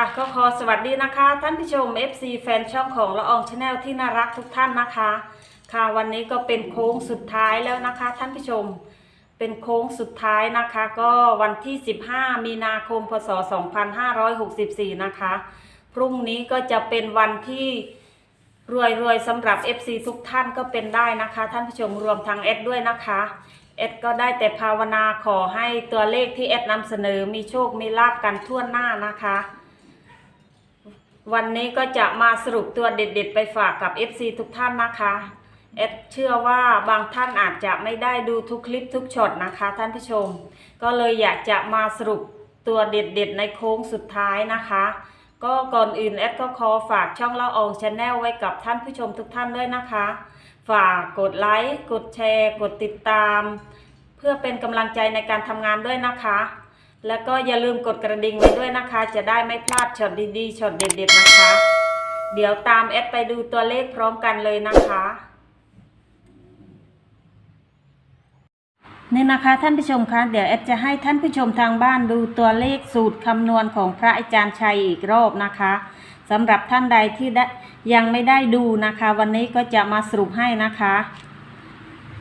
ค่ะก็ขอสวัสดีนะคะ ท่านผู้ชม FC แฟนช่องของละอองชาแนลที่น่ารักทุกท่านนะคะ ค่ะวันนี้ก็เป็นโค้งสุดท้ายแล้วนะคะ ท่านผู้ชมเป็นโค้งสุดท้ายนะคะ ก็วันที่ 15 มีนาคม พศ 2564 นะคะ พรุ่งนี้ก็จะเป็นวันที่รวยๆสำหรับ FC ทุกท่านก็เป็นได้นะคะ ท่านผู้ชมรวมทางเอดด้วยนะคะเอดก็ได้แต่ภาวนาขอให้ตัวเลขที่เอดนำเสนอมีโชคมีลาบกันทั่วหน้านะคะ วันนี้ก็จะมาสรุปตัวเด็ดๆ ไปฝากกับ FC ทุกท่านนะคะเอดเชื่อว่าบางท่านอาจจะไม่ได้ดูทุกคลิปทุกช็อตนะคะท่านผู้ชม ก็เลยอยากจะมาสรุปตัวเด็ดๆ ในโค้งสุดท้ายนะคะ ก็ก่อนอื่นแอดก็ขอฝากช่องเล่าอองชาแนลไว้กับท่านผู้ชมทุกท่านด้วยนะคะ ฝากกดไลค์กดแชร์ กดติดตาม เพื่อเป็นกำลังใจในการทำงานด้วยนะคะ แล้วก็อย่าลืมกดกระดิ่งไว้ด้วยนะคะ จะได้ไม่พลาดช็อตดีๆช็อตเด็ดๆนะคะ เดี๋ยวตามแอดไปดูตัวเลขพร้อมกันเลยนะคะนี่นะคะท่านผู้ชมคะเดี๋ยวแอดจะให้ท่านผู้ชมทางบ้านดูตัวเลขสูตรคำนวณของพระอาจารย์ชัยอีกรอบนะคะสำหรับท่านใดที่ได้ยังไม่ได้ดูนะคะ วันนี้ก็จะมาสรุปให้นะคะ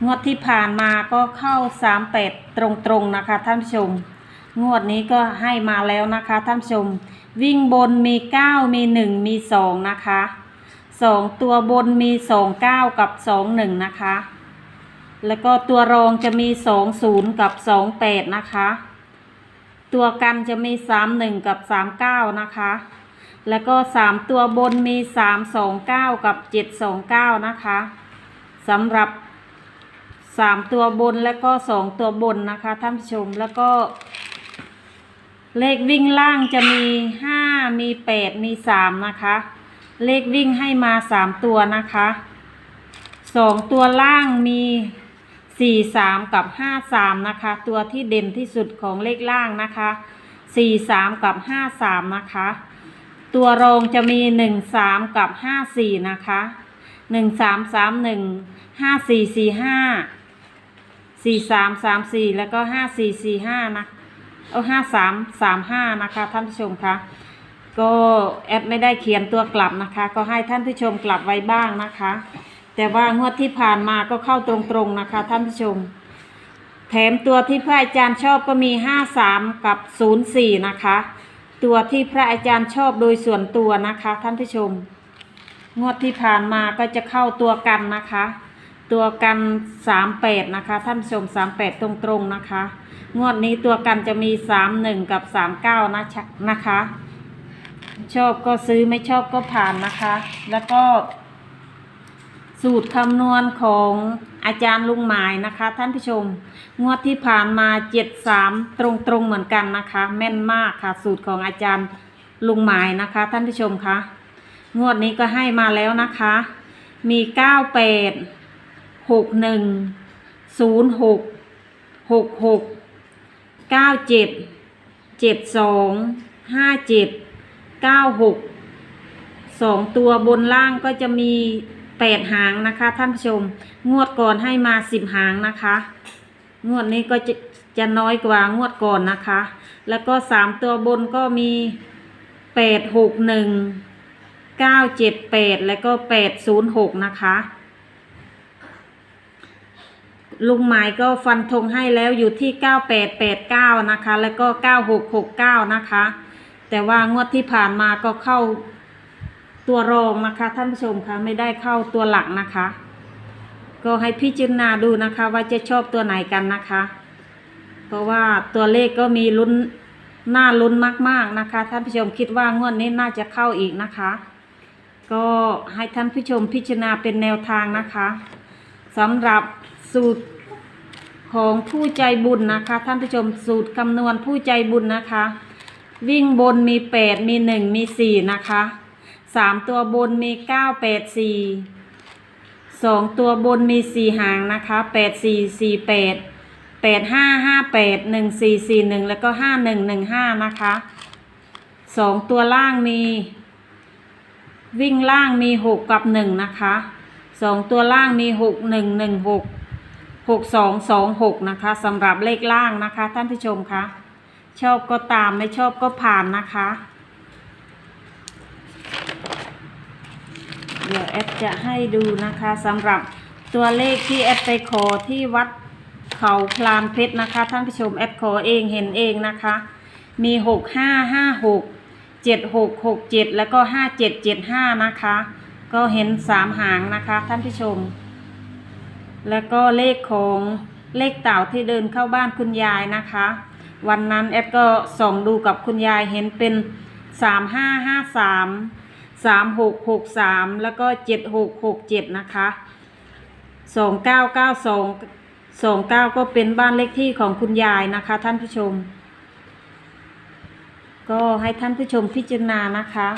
งวดที่ผ่านมาก็เข้า 3 8 ตรงๆนะคะท่านผู้ชม งวดนี้ก็ให้มาแล้วนะคะท่านผู้ชม วิ่งบนมี 9 มี 1 มี 2 นะคะ 2 ตัวบนมี 2 9 กับ 2 1 นะคะ แล้วก็ตัวรองจะมี 20 กับ 28 นะคะ ตัวกันจะมี 31 กับ 39 นะคะ แล้วก็ 3 ตัวบนมี 329 กับ 729 นะคะสำหรับ3ตัวบนแล้วก็2ตัวบนนะคะท่านผู้ชมแล้วก็ เลขวิ่งล่างจะมี5มี8มี3นะคะ เลขวิ่งให้มา3ตัวนะคะ2ตัวล่างมีสี่สามกับห้าสามนะคะ ตัวที่เด่นที่สุดของเลขล่างนะคะสี่สามกับห้าสามนะคะ ตัวรองจะมีหนึ่งสามกับห้าสี่นะคะหนึ่งสามสามหนึ่งห้าสี่สี่ห้าสี่สามสามสี่แล้วก็ห้าสี่สี่ห้านะคะ เอาห้าสามสามห้านะคะท่านผู้ชมคะก็แอดไม่ได้เขียนตัวกลับนะคะ ก็ให้ท่านผู้ชมกลับไว้บ้างนะคะ แต่ว่างวดที่ผ่านมาก็เข้าตรงๆนะคะ ท่านผู้ชม แถมตัวที่พระอาจารย์ชอบก็มีห้าสามกับศูนย์สี่นะคะ ตัวที่พระอาจารย์ชอบโดยส่วนตัวนะคะ ท่านผู้ชม งวดที่ผ่านมาก็จะเข้าตัวกันนะคะ ตัวกันสามแปดนะคะ ท่านชมสามแปดตรงๆนะคะ งวดนี้ตัวกันจะมีสามหนึ่งกับสามเก้านะนะคะ ชอบก็ซื้อไม่ชอบก็ผ่านนะคะ แล้วก็ สูตรคำนวณของอาจารย์ลุงหมายนะคะ ท่านผู้ชม งวดที่ผ่านมาเจ็ดสามตรงๆเหมือนกันนะคะ แม่นมากค่ะ สูตรของอาจารย์ลุงหมายนะคะ ท่านผู้ชมคะงวดนี้ก็ให้มาแล้วนะคะ มีเก้าแปด หกหนึ่งศูนย์หกหกหกเก้าเจ็ดเจ็ดสองห้าเจ็ดเก้าหกสองตัวบนล่างก็จะมีแปดหางนะคะท่านผู้ชม งวดก่อนให้มาสิบหางนะคะ งวดนี้ก็จะจะน้อยกว่างวดก่อนนะคะ แล้วก็สามตัวบนก็มีแปดหกหนึ่งเก้าเจ็ดแปดแล้วก็แปดศูนย์หกนะคะ ลุงหมายก็ฟันธงให้แล้วอยู่ที่เก้าแปดแปดเก้านะคะ แล้วก็เก้าหกหกเก้านะคะ แต่ว่างวดที่ผ่านมาก็เข้าตัวรองนะคะท่านผู้ชมคะไม่ได้เข้าตัวหลักนะคะ ก็ให้พิจารณาดูนะคะว่าจะชอบตัวไหนกันนะคะ เพราะว่าตัวเลขก็มีลุ้นน่าลุ้นมากๆนะคะท่านผู้ชมคิดว่างวดนี้น่าจะเข้าอีกนะคะ ก็ให้ท่านผู้ชมพิจารณาเป็นแนวทางนะคะสำหรับ สูตรของผู้ใจบุญนะคะ ท่านผู้ชมสูตรคำนวณผู้ใจบุญนะคะ วิ่งบนมีแปดมีหนึ่งมีสี่นะคะสามตัวบนมีเก้าแปดสี่สองตัวบนมีสี่หางนะคะแปดสี่สี่แปดแปดห้าห้าแปดหนึ่งสี่สี่หนึ่งแล้วก็ห้าหนึ่งหนึ่งห้านะคะสองตัวล่างมี วิ่งล่างมีหกกับหนึ่งนะคะสองตัวล่างมีหกหนึ่งหนึ่งหก 6226 นะคะสำหรับเลขล่างนะคะ ท่านผู้ชมคะชอบก็ตามไม่ชอบก็ผ่านนะคะ เดี๋ยวแอปจะให้ดูนะคะสำหรับตัวเลขที่แอปไปขอที่วัดเขาพลานเพชรนะคะ ท่านผู้ชมแอปขอเองเห็นเองนะคะ มี 6556 7667 แล้วก็ 5775 นะคะ ก็เห็น 3 หางนะคะ ท่านผู้ชม แล้วก็เลขของเลขเต่าที่เดินเข้าบ้านคุณยายนะคะ วันนั้นแอดก็ส่องดูกับคุณยายเห็นเป็นสามห้าห้าสามสามหกหกสามแล้วก็เจ็ดหกหกเจ็ดนะคะสองเก้าเก้าสองสองเก้าก็เป็นบ้านเลขที่ของคุณยายนะคะ ท่านผู้ชม ก็ให้ท่านผู้ชมพิจารณานะคะ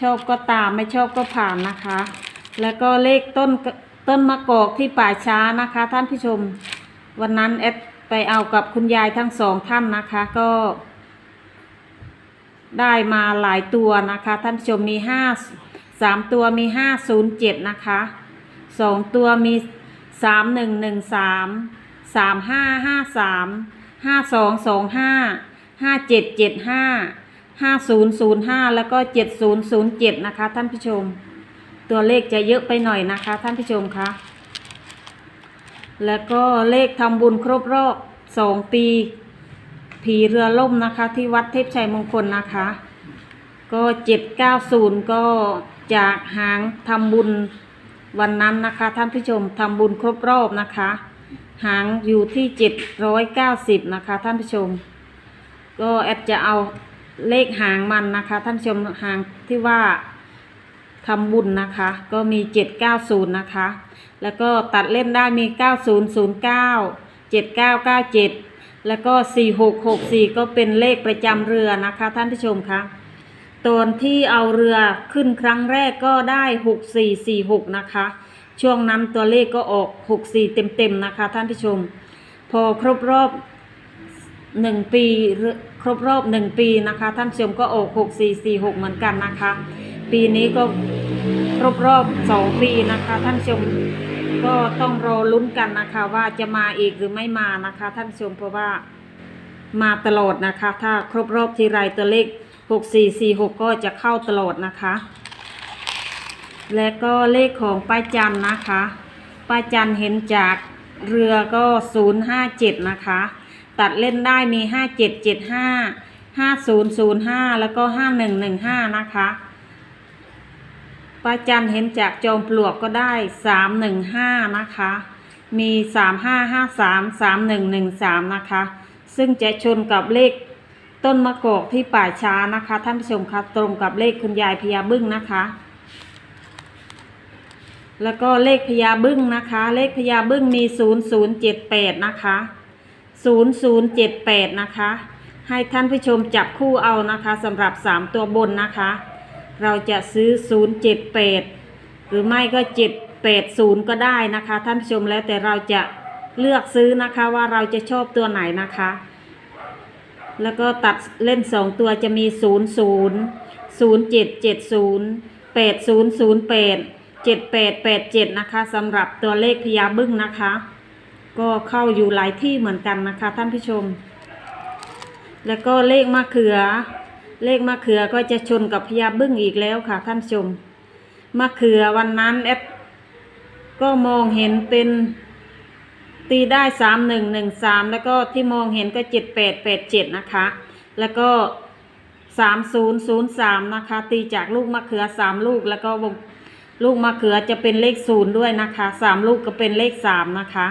ชอบก็ตามไม่ชอบก็ผ่านนะคะ แล้วก็เลขต้น ต้นมะกอกที่ป่าช้านะคะ ท่านผู้ชม วันนั้นแอดไปเอากับคุณยายทั้งสองท่านนะคะก็ ได้มาหลายตัวนะคะ ท่านผู้ชมมีห้าสามตัวมีห้าศูนย์เจ็ดนะคะสองตัวมีสามหนึ่งหนึ่งสามสามห้าห้าสามห้าสองสองห้าห้าเจ็ดเจ็ดห้าห้าศูนย์ศูนย์ห้าแล้วก็เจ็ดศูนย์ศูนย์เจ็ดนะคะ ท่านผู้ชม ตัวเลขจะเยอะไปหน่อยนะคะ ท่านผู้ชมคะ แล้วก็เลขทำบุญครบรอบสองปี ผีเรือล่มนะคะ ที่วัดเทพชัยมงคลนะคะ ก็เจ็ดเก้าศูนย์ก็จากหางทำบุญวันนั้นนะคะ ท่านผู้ชมทำบุญครบรอบนะคะ หางอยู่ที่เจ็ดร้อยเก้าสิบนะคะ ท่านผู้ชม ก็แอดจะเอาเลขหางมันนะคะ ท่านผู้ชมหางที่ว่า ทำบุญนะคะ ก็มีเจ็ดเก้าศูนย์นะคะ แล้วก็ตัดเล่นได้มีเก้าศูนย์ศูนย์เก้าเจ็ดเก้าเก้าเจ็ดแล้วก็ 4664 ก็เป็นเลขประจำเรือนะคะ ท่านผู้ชมคะตอนที่เอาเรือขึ้นครั้งแรกก็ได้ 6446 นะคะ ช่วงนั้นตัวเลขก็ออก 64 เต็มๆนะคะ ท่านผู้ชม พอครบรอบ 1 ปีหรือครบรอบ 1 ปีนะคะ ท่านผู้ชมก็ออก 6446 เหมือนกันนะคะ ปีนี้ก็ครบรอบ2ปีนะคะ ท่านชมก็ต้องรอลุ้นกันนะคะ ว่าจะมาอีกหรือไม่มานะคะ ท่านชมเพราะว่ามาตลอดนะคะ ถ้าครบรอบทีไรตัวเลขหกสี่สี่หกก็จะเข้าตลอดนะคะ และก็เลขของป้าจันนะคะป้าจันเห็นจากเรือก็ศูนย์ห้าเจ็ดนะคะ ตัดเล่นได้มีห้าเจ็ดเจ็ดห้าห้าศูนย์ศูนย์ห้าแล้วก็ห้าหนึ่งหนึ่งห้านะคะ ป้าจันเห็นจากจอมปลวกก็ได้สามหนึ่งห้านะคะ มีสามห้าห้าสามสามหนึ่งหนึ่งสามนะคะ ซึ่งจะชนกับเลขต้นมะกอกที่ป่าช้านะคะ ท่านผู้ชมคะตรงกับเลขคุณยายพญาบึ้งนะคะ แล้วก็เลขพญาบึ้งนะคะ เลขพญาบึ้งมีศูนย์ศูนย์เจ็ดแปดนะคะศูนย์ศูนย์เจ็ดแปดนะคะ ให้ท่านผู้ชมจับคู่เอานะคะสำหรับสามตัวบนนะคะ เราจะซื้อ 078 หรือไม่ก็ 780 ก็ได้นะคะ ท่านผู้ชมแล้วแต่เราจะเลือกซื้อนะคะว่าเราจะชอบตัวไหนนะคะ แล้วก็ตัดเล่น 2 ตัวจะมี 00 0770 8008 7887 นะคะสำหรับตัวเลขพญาบึ้งนะคะ ก็เข้าอยู่หลายที่เหมือนกันนะคะท่านผู้ชม แล้วก็เลขมะเขือ เลขมะเขือก็จะชนกับพญาบึ้งอีกแล้วค่ะท่านชม มะเขือวันนั้นแอดก็มองเห็นเป็นตีได้สามหนึ่งหนึ่งสามแล้วก็ที่มองเห็นก็เจ็ดแปดแปดเจ็ดนะคะ แล้วก็สามศูนย์ศูนย์สามนะคะ ตีจากลูกมะเขือสามลูกแล้วก็วงลูกมะเขือจะเป็นเลขศูนย์ด้วยนะคะสามลูกก็เป็นเลขสามนะคะ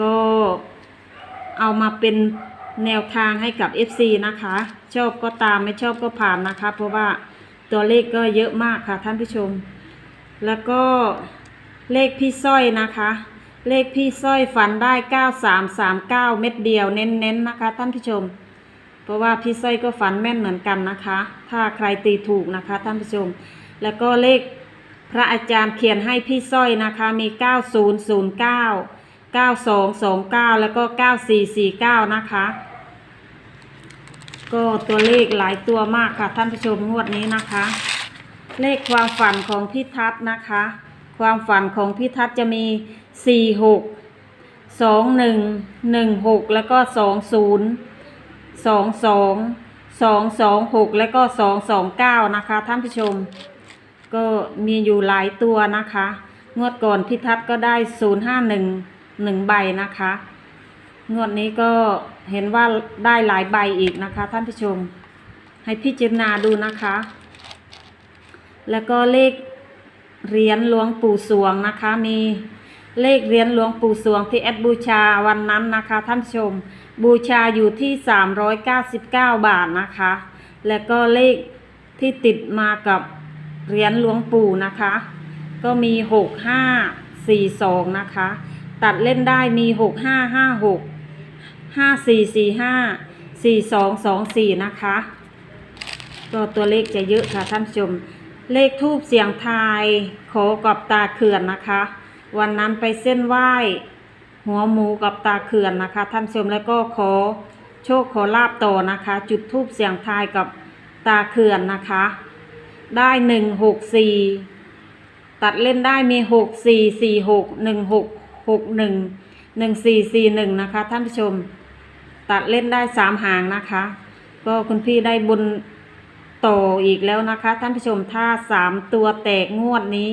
ก็เอามาเป็น แนวทางให้กับ FC นะคะ ชอบก็ตามไม่ชอบก็ผ่านนะคะ เพราะว่าตัวเลขก็เยอะมากค่ะท่านผู้ชม แล้วก็เลขพี่สร้อยนะคะ เลขพี่สร้อยฝันได้ 9339 เม็ดเดียวเน้นๆนะคะ ท่านผู้ชม เพราะว่าพี่สร้อยก็ฝันแม่นเหมือนกันนะคะ ถ้าใครตีถูกนะคะ ท่านผู้ชม แล้วก็เลขพระอาจารย์เขียนให้พี่สร้อยนะคะมี 9009 9229 แล้วก็ 9449 นะคะ ก็ตัวเลขหลายตัวมากค่ะ ท่านผู้ชมงวดนี้นะคะ เลขความฝันของพี่ทัศน์นะคะ ความฝันของพี่ทัศน์จะมี 46 21 16 แล้วก็ 20 22 226 แล้วก็ 229 นะคะ ท่านผู้ชม ก็มีอยู่หลายตัวนะคะ งวดก่อนพิทัศน์ก็ได้ศูนย์ หนึ่งหนึ่งใบนะคะ งวดนี้ก็เห็นว่าได้หลายใบอีกนะคะ ท่านผู้ชม ให้พิจารณาดูนะคะ แล้วก็เลขเหรียญหลวงปู่สวงนะคะ มีเลขเหรียญหลวงปู่สวงที่แอดบูชาวันนั้นนะคะ ท่านผู้ชม บูชาอยู่ที่ 399 บาทนะคะ แล้วก็เลขที่ติดมากับเหรียญหลวงปู่นะคะ ก็มี 6542 นะคะ ตัดเล่นได้มี 6556 5445 4224 นะคะก็ตัวเลขจะเยอะค่ะท่านผู้ชม เลขทูบเสียงทายขอกับตาเขื่อนนะคะ วันนั้นไปเส้นไหว้ หัวหมูกับตาเขื่อนนะคะ ท่านผู้ชมแล้วก็ขอโชคขอลาบต่อนะคะ จุดทูบเสียงทายกับตาเขื่อนนะคะ ได้หนึ่งหกสี่ตัดเล่นได้มีหกสี่สี่หกหนึ่งหก หกหนึ่งหนึ่งสี่สี่หนึ่งนะคะ ท่านผู้ชม ตัดเล่นได้สามหางนะคะ ก็คุณพี่ได้บุญต่ออีกแล้วนะคะ ท่านผู้ชมถ้าสามตัวแตกงวดนี้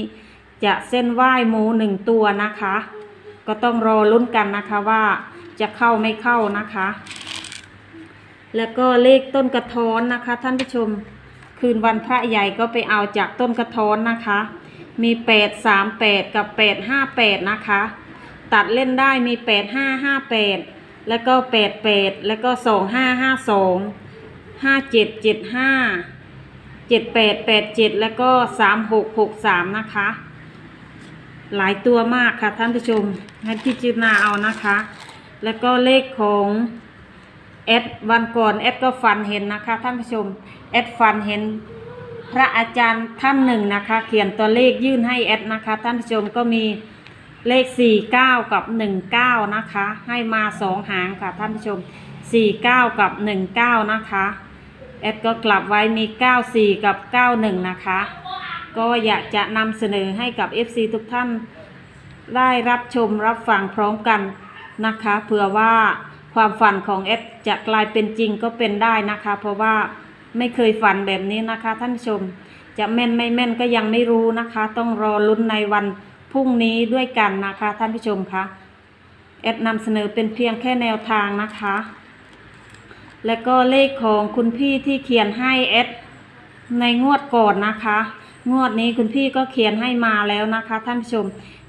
จะเส้นไหว้หมูหนึ่งตัวนะคะ ก็ต้องรอลุ้นกันนะคะว่าจะเข้าไม่เข้านะคะ แล้วก็เลขต้นกระท้อนนะคะ ท่านผู้ชมคืนวันพระใหญ่ก็ไปเอาจากต้นกระท้อนนะคะ มีแปดสามแปดกับแปดห้าแปดนะคะ ตัดเล่นได้มีแปดห้าห้าแปดแล้วก็แปดแปดแล้วก็สองห้าห้าสองห้าเจ็ดเจ็ดห้าเจ็ดแปดแปดเจ็ดแล้วก็สามหกหกสามนะคะ หลายตัวมากค่ะท่านผู้ชม ให้พิจารณาเอานะคะ แล้วก็เลขของแอดวันก่อนแอดก็ฝันเห็นนะคะท่านผู้ชมแอดฝันเห็นพระอาจารย์ท่านหนึ่งนะคะ เขียนตัวเลขยื่นให้แอดนะคะ ท่านผู้ชมก็มี เลข 49 กับ 19 นะคะ ให้มาสองหางค่ะท่านผู้ชม 49 กับ 19 นะคะแอดก็กลับไว้มี 94 กับ 91 นะคะ ก็อยากจะนำเสนอให้กับ FC ทุกท่านได้รับชมรับฟังพร้อมกันนะคะเผื่อว่าความฝันของเอสจะกลายเป็นจริงก็เป็นได้นะคะ เพราะว่าไม่เคยฝันแบบนี้นะคะท่านผู้ชม จะแม่นไม่แม่นก็ยังไม่รู้นะคะ ต้องรอลุ้นในวัน พรุ่งนี้ด้วยกันนะคะ ท่านผู้ชมคะเอสนำเสนอเป็นเพียงแค่แนวทางนะคะ และก็เลขของคุณพี่ที่เขียนให้เอสในงวดก่อนนะคะ งวดนี้คุณพี่ก็เขียนให้มาแล้วนะคะ ท่านผู้ชม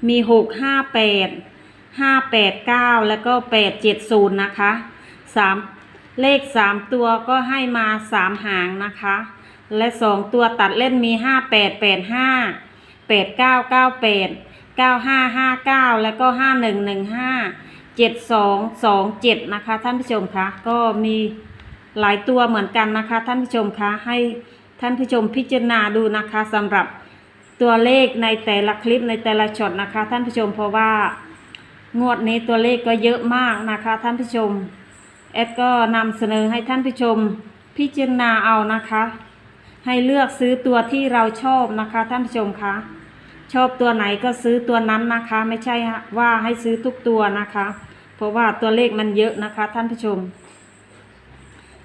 มีหกห้าแปดห้าแปดเก้าแล้วก็แปดเจ็ดศูนย์นะคะสามเลขสามตัวก็ให้มาสามหางนะคะ และสองตัวตัดเล่นมีห้าแปดแปดห้าแปดเก้าเก้าแปด เก้าห้าห้าเก้าแล้วก็ห้าหนึ่งหนึ่งห้าเจ็ดสองสองเจ็ดนะคะ ท่านผู้ชมคะก็มีหลายตัวเหมือนกันนะคะ ท่านผู้ชมคะให้ท่านผู้ชมพิจารณาดูนะคะสำหรับตัวเลขในแต่ละคลิปในแต่ละช็อตนะคะ ท่านผู้ชมเพราะว่างวดนี้ตัวเลขก็เยอะมากนะคะ ท่านผู้ชมแอดก็นำเสนอให้ท่านผู้ชมพิจารณาเอานะคะ ให้เลือกซื้อตัวที่เราชอบนะคะ ท่านผู้ชมคะ ชอบตัวไหนก็ซื้อตัวนั้นนะคะ ไม่ใช่ว่าให้ซื้อทุกตัวนะคะ เพราะว่าตัวเลขมันเยอะนะคะ ท่านผู้ชม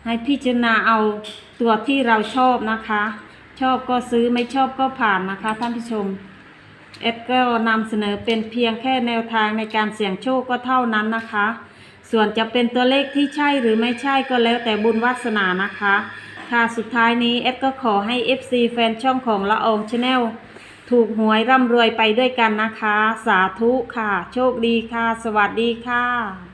ให้พิจารณาเอาตัวที่เราชอบนะคะ ชอบก็ซื้อไม่ชอบก็ผ่านนะคะ ท่านผู้ชมเอ็ดก็นำเสนอเป็นเพียงแค่แนวทางในการเสี่ยงโชคก็เท่านั้นนะคะ ส่วนจะเป็นตัวเลขที่ใช่หรือไม่ใช่ก็แล้วแต่บุญวาสนานะคะ ค่ะสุดท้ายนี้เอ็ดก็ขอให้ FC แฟนช่องของละอองชาแนล ถูกหวยร่ำรวยไปด้วยกันนะคะ สาธุค่ะ โชคดีค่ะ สวัสดีค่ะ